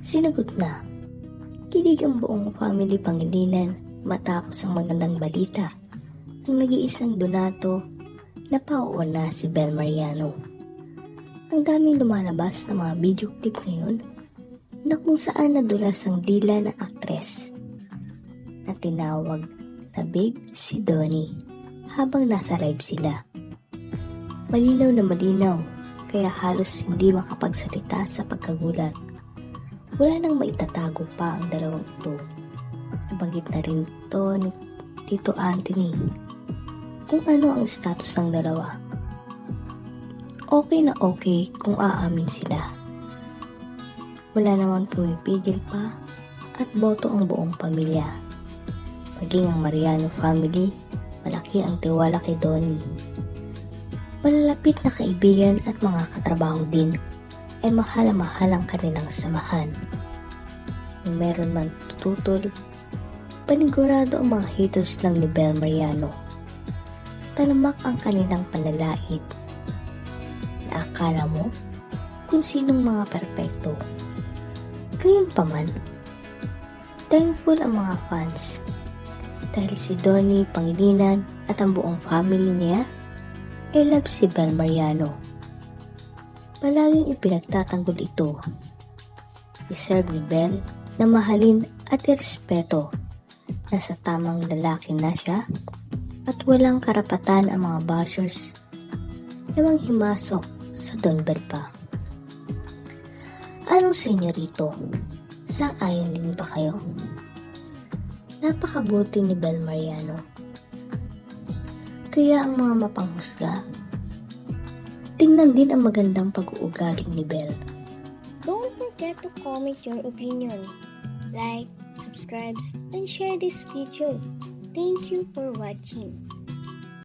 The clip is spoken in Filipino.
Sinagot na. Kilig ang buong family Pangilinan matapos ang magandang balita. Ang nag-iisang Donato na pauwan na si Bel Mariano. Ang daming lumalabas na mga video clip ngayon na kung saan nadulas ang dila ng aktres na tinawag na Big si Donnie habang nasa live sila. Malinaw na malinaw kaya halos hindi makapagsalita sa pagkagulat. Wala nang maitatago pa ang dalawang ito. Nabanggit na rin ito ni Tito Anthony kung ano ang status ng dalawa. Okay na okay kung aamin sila. Wala naman pumipigil pa at boto ang buong pamilya. Maging ang Mariano family, malaki ang tiwala kay Donnie. Malalapit na kaibigan at mga katrabaho din ay mahal na mahal ang kanilang samahan. Kung meron man tututol, panigurado ang mga haters lang ni Bel Mariano. Talamak ang kanilang panlalait. Naakala mo kung sinong mga perpekto. Gayunpaman, thankful ang mga fans dahil si Donnie Pangilinan at ang buong family niya ay love si Bel Mariano. Palaging ipinagtatanggol ito. Deserve ni Bel na mahalin at irespeto na sa tamang lalaki na siya at walang karapatan ang mga bashers na manghimasok sa Don Bel pa. Anong sa inyo rito? Sang-ayon din ba kayo? Napakabuti ni Bel Mariano. Kaya ang mga mapanghusga, tingnan din ang magandang pag-uugali ni Bel. Don't forget to comment your opinion. Like, subscribe, and share this video. Thank you for watching.